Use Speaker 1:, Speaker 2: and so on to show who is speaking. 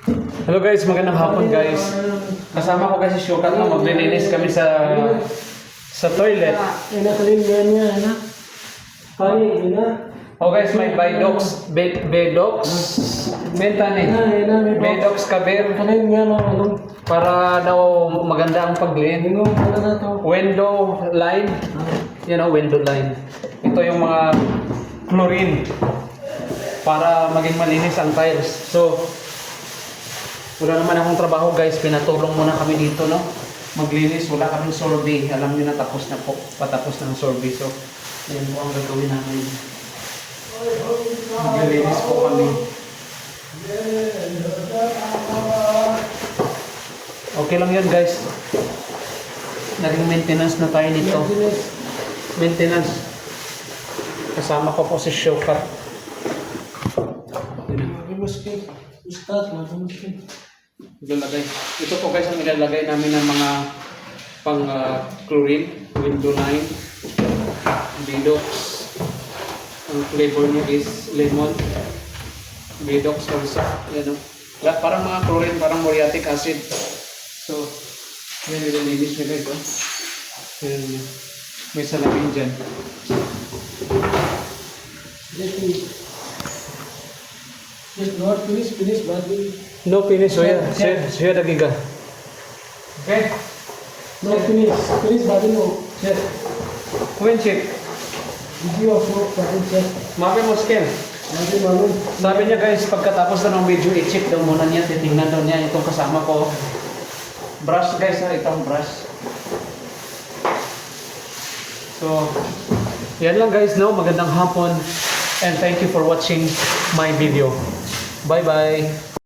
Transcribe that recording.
Speaker 1: Hello guys, magandang hapon guys. Kasama ko kasi Shukat na maglilinis kami sa sa toilet.
Speaker 2: Enak rin yan niya, anak. Pani, ina.
Speaker 1: Oh guys, may Bidox, Be- Bedox, benta ni.
Speaker 2: Ina, ina.
Speaker 1: Bedox kabir
Speaker 2: Kanin nga, no, ano.
Speaker 1: para daw maganda ang.
Speaker 2: Tingong, ano na to.
Speaker 1: Window line, you know, window line. Ito yung mga chlorine para maging malinis ang tiles. So, wala naman akong trabaho guys, pinatulong muna kami dito, no? Maglinis, wala kaming survey. Alam niyo na tapos na po, patapos ang survey. So, yan po ang gagawin namin. Maglilinis po kami. Okay lang yan guys. Naging maintenance na tayo dito. Maintenance. Kasama ko po si Shokat.
Speaker 2: May muski. Ustaz, may muski.
Speaker 1: Ilalagay. Ito po guys ang ilalagay namin ng mga pang ah, chlorine, window line, Bidox. Ang flavor niya is lemon. Bidox also. Yan o. Lahat parang mga chlorine, parang muriatic acid. So, yan nililinis niya guys. Oh. Yan niya. May salamin dyan.
Speaker 2: Just Just not finish, finish, but we...
Speaker 1: No finish, so yeah. Siya, siya dagiga. Okay.
Speaker 2: No finish. Finish, but no.
Speaker 1: Sir, when check,
Speaker 2: Video of no, but check.
Speaker 1: mapi mo
Speaker 2: malu.
Speaker 1: Sabi niya guys, pagkatapos na ng video, i-check daw muna niya, titingnan daw niya itong kasama ko. Brush guys, ha, itong brush. So, yan lang guys, no? Magandang hapon. And thank you for watching my video. Bye-bye.